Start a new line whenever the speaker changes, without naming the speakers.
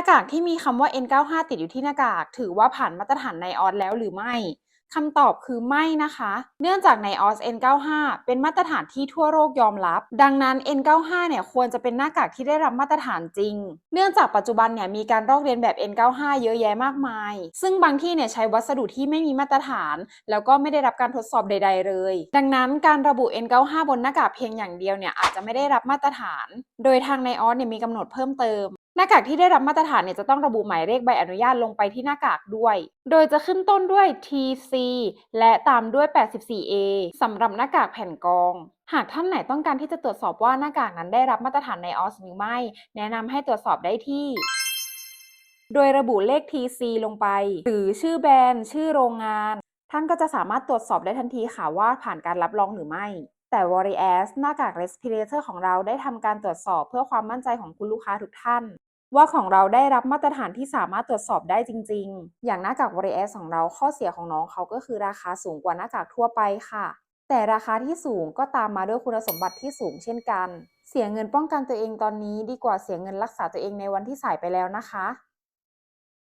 ากากที่มีคำว่า N95 ติดอยู่ที่หน้ากาก ถือว่าผ่านมาตรฐานในออสแล้วหรือไม่คำตอบคือไม่นะคะ เนื่องจากในออส N95 เป็นมาตรฐานที่ทั่วโลกยอมรับ ดังนั้น N95 เนี่ยควรจะเป็นหน้ากากที่ได้รับมาตรฐานจริง เนื่องจากปัจจุบันเนี่ยมีการลอกเรียนแบบ N95 เยอะแยะมากมาย ซึ่งบางที่เนี่ยใช้วัสดุที่ไม่มีมาตรฐาน แล้วก็ไม่ได้รับการทดสอบใด ๆ เลย ดังนั้นการระบุ N95 บนหน้ากากเพียงอย่างเดียวเนี่ยอาจจะไม่ได้รับมาตรฐาน โดยทางในออสเนี่ยมีกำหนดเพิ่มเติม น้ากากที่ได้รับมาตรฐานเนี่ยจะต้องระบุหมายเลขใบอนุญาตลงไปที่หน้ากากด้วย โดยจะขึ้นต้นด้วย TC และตามด้วย 84A สำหรับหน้ากากแผ่นกอง หากท่านไหนต้องการที่จะตรวจสอบว่าหน้ากากนั้นได้รับมาตรฐานในออสหรือไม่ แนะนำให้ตรวจสอบได้ที่ โดยระบุเลข TC ลงไป หรือชื่อแบรนด์ชื่อโรงงาน ท่านก็จะสามารถตรวจสอบได้ทันทีค่ะว่าผ่านการรับรองหรือไม่แต่ Warriors หน้ากาก Respirator ของเราได้ทำการตรวจสอบเพื่อความมั่นใจของคุณลูกค้าทุกท่าน ว่าของเราได้รับมาตรฐานที่สามารถตรวจสอบได้จริง ๆ อย่างหน้ากาก v ริเอสของเราข้อเสียของน้องเขาก็คือราคาสูงกว่าหน้ากากทั่วไปค่ะ แต่ราคาที่สูงก็ตามมาด้วยคุณสมบัติที่สูงเช่นกัน เสียเงินป้องกันตัวเองตอนนี้ดีกว่าเสียเงินรักษาตัวเองในวันที่สายไปแล้วนะคะ